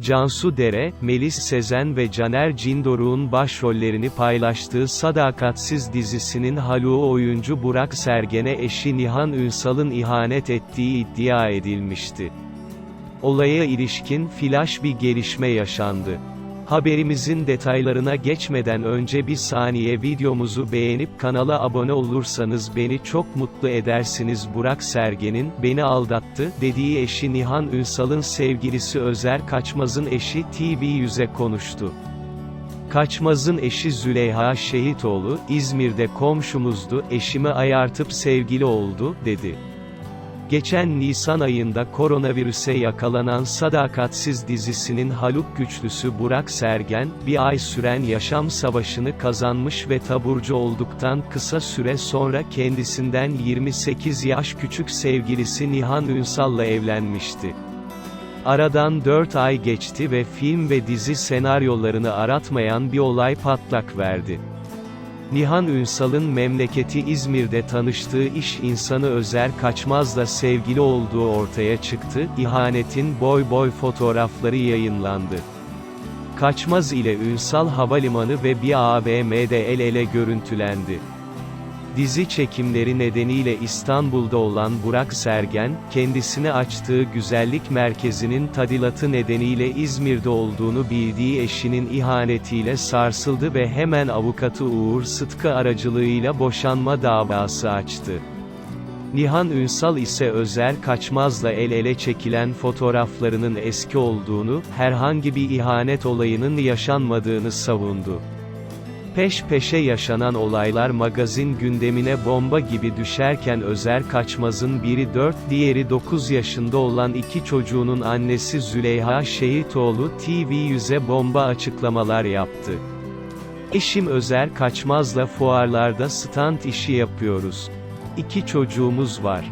Cansu Dere, Melis Sezen ve Caner Cindoruk'un başrollerini paylaştığı Sadakatsiz dizisinin Haluk'u oyuncu Burak Sergen'e eşi Nihan Ünsal'ın ihanet ettiği iddia edilmişti. Olaya ilişkin flash bir gelişme yaşandı. Haberimizin detaylarına geçmeden önce bir saniye videomuzu beğenip kanala abone olursanız beni çok mutlu edersiniz Burak Sergen'in, beni aldattı, dediği eşi Nihan Ünsal'ın sevgilisi Özer Kaçmaz'ın eşi TV100'e konuştu. Kaçmaz'ın eşi Züleyha Şehitoğlu, İzmir'de komşumuzdu, eşimi ayartıp sevgili oldu, dedi. Geçen Nisan ayında koronavirüse yakalanan Sadakatsiz dizisinin Haluk güçlüsü Burak Sergen, bir ay süren yaşam savaşını kazanmış ve taburcu olduktan kısa süre sonra kendisinden 28 yaş küçük sevgilisi Nihan Ünsal'la evlenmişti. Aradan 4 ay geçti ve film ve dizi senaryolarını aratmayan bir olay patlak verdi. Nihan Ünsal'ın memleketi İzmir'de tanıştığı iş insanı Özer Kaçmaz'la sevgili olduğu ortaya çıktı, ihanetin boy boy fotoğrafları yayınlandı. Kaçmaz ile Ünsal havalimanı ve bir AVM'de el ele görüntülendi. Dizi çekimleri nedeniyle İstanbul'da olan Burak Sergen, kendisine açtığı güzellik merkezinin tadilatı nedeniyle İzmir'de olduğunu bildiği eşinin ihanetiyle sarsıldı ve hemen avukatı Uğur Sıtkı aracılığıyla boşanma davası açtı. Nihan Ünsal ise Özer Kaçmaz'la el ele çekilen fotoğraflarının eski olduğunu, herhangi bir ihanet olayının yaşanmadığını savundu. Peş peşe yaşanan olaylar magazin gündemine bomba gibi düşerken Özer Kaçmaz'ın biri 4, diğeri 9 yaşında olan iki çocuğunun annesi Züleyha Şehitoğlu TV100'e bomba açıklamalar yaptı. Eşim Özer Kaçmaz'la fuarlarda stand işi yapıyoruz. İki çocuğumuz var.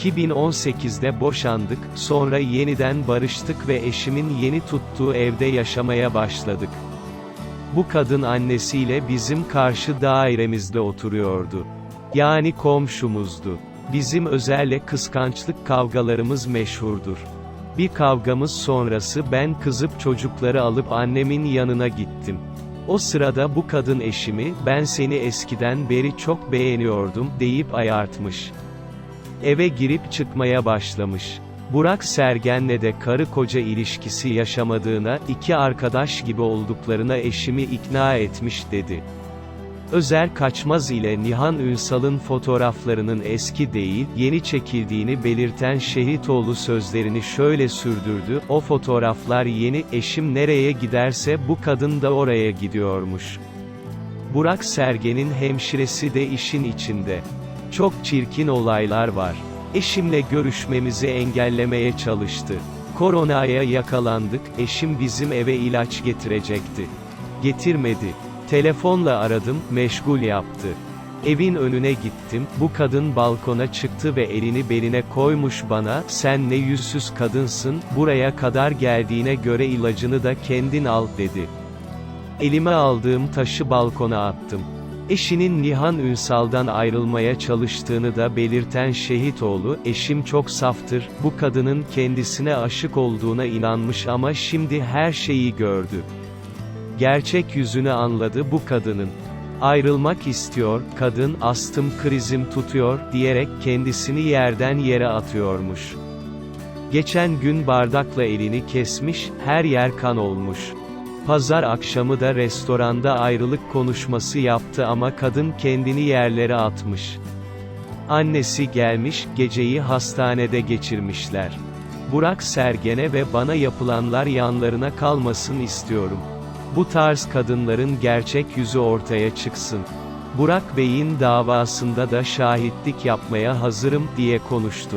2018'de boşandık, sonra yeniden barıştık ve eşimin yeni tuttuğu evde yaşamaya başladık. Bu kadın annesiyle bizim karşı dairemizde oturuyordu. Yani komşumuzdu. Bizim özelle kıskançlık kavgalarımız meşhurdur. Bir kavgamız sonrası ben kızıp çocukları alıp annemin yanına gittim. O sırada bu kadın eşimi, ben seni eskiden beri çok beğeniyordum, deyip ayartmış. Eve girip çıkmaya başlamış. Burak Sergen'le de karı koca ilişkisi yaşamadığına, iki arkadaş gibi olduklarına eşimi ikna etmiş dedi. Özer Kaçmaz ile Nihan Ünsal'ın fotoğraflarının eski değil, yeni çekildiğini belirten Şehitoğlu sözlerini şöyle sürdürdü, o fotoğraflar yeni, eşim nereye giderse bu kadın da oraya gidiyormuş. Burak Sergen'in hemşiresi de işin içinde. Çok çirkin olaylar var. Eşimle görüşmemizi engellemeye çalıştı. Koronaya yakalandık, eşim bizim eve ilaç getirecekti. Getirmedi. Telefonla aradım, meşgul yaptı. Evin önüne gittim, bu kadın balkona çıktı ve elini beline koymuş bana, sen ne yüzsüz kadınsın, buraya kadar geldiğine göre ilacını da kendin al, dedi. Elime aldığım taşı balkona attım. Eşinin Nihan Ünsal'dan ayrılmaya çalıştığını da belirten Şehitoğlu, eşim çok saftır, bu kadının kendisine aşık olduğuna inanmış ama şimdi her şeyi gördü. Gerçek yüzünü anladı bu kadının. Ayrılmak istiyor, kadın, astım krizim tutuyor, diyerek kendisini yerden yere atıyormuş. Geçen gün bardakla elini kesmiş, her yer kan olmuş. Pazar akşamı da restoranda ayrılık konuşması yaptı ama kadın kendini yerlere atmış. Annesi gelmiş, geceyi hastanede geçirmişler. Burak Sergen'e ve bana yapılanlar yanlarına kalmasın istiyorum. Bu tarz kadınların gerçek yüzü ortaya çıksın. Burak Bey'in davasında da şahitlik yapmaya hazırım, diye konuştu.